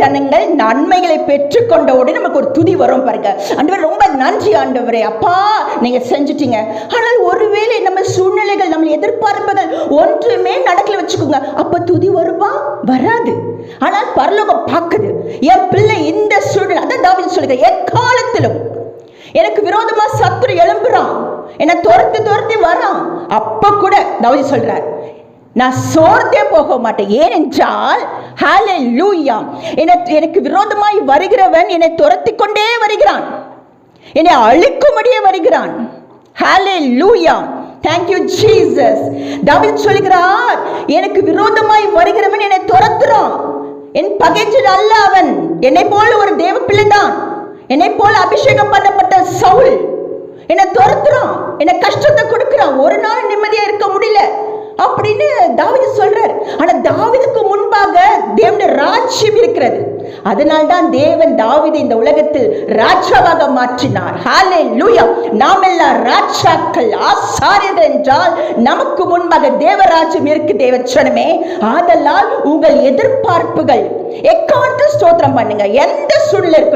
ஜனங்கள் நன்மைகளை பெற்றுக்கொண்டவுடன் நமக்கு ஒரு துதி வரும் பாருங்க. ஆண்டவர் ரொம்ப நன்றி ஆண்டவரே. அப்பா நீங்க செஞ்சுட்டீங்க. ஆனால் ஒருவேளை நம்ம சூழ்நிலைகள் நம்ம எதிர்பார்ப்புகள் ஒன்றுமே நடக்கல வச்சுக்கோங்க. அப்ப துதி வருமா? வராது. ஆனால் பரலோகம் பார்க்குது. என் பிள்ளை இந்த சூழ்நிலை அதான் தாவி சொல்லுங்க எக்காலத்திலும் எனக்கு விரோதமா சத்துரு எழும்புறான். என்னை துரத்து துரத்தி வரான். அப்ப கூட தாவீது சொல்றார் நான் சோர்ந்தே போக மாட்டேன். ஏனென்றால் ஹாலே லூயா எனக்கு விரோதமாய் வருகிறவன் என்னை துரத்தி கொண்டே வருகிறான். என்னை அழிக்கும்படியே வருகிறான். ஹாலே லூயா தேங்க்யூ ஜீசஸ் தாவீது சொல்கிறார் எனக்கு விரோதமாய் வருகிறவன் என்னை துரத்துறான். என் பகைச்சல் அல்ல அவன். என்னை போல ஒரு தேவ பிள்ளைதான் என்னை போல அபிஷேகம் பண்ணப்பட்ட சவுல் என்னை துரத்துறான். என்னை கஷ்டத்தை கொடுக்குறான். ஒரு நாள் நிம்மதியா இருக்க முடியல அப்படின்னு தாவிது சொல்றார். ஆனா தாவிதுக்கு முன்பாக ராஜ்யம் இருக்கிறது. அதனால் தான் தேவன் தாவிதை இந்த உலகத்தில் ராஜாவாக மாற்றினார். ஹாலே லூயா நாம் எல்லாம் ராஜாக்கள் ஆசாரியர்கள் என்றால் நமக்கு முன்பாக தேவராஜ்யம் இருக்கு தேவச்சனமே. ஆதலால் உங்கள் எதிர்பார்ப்புகள் எக்காலத்தில் ஸ்தோத்திரம் பண்ணுங்க? எந்த சூழ்நிலை இருக்கட்டும்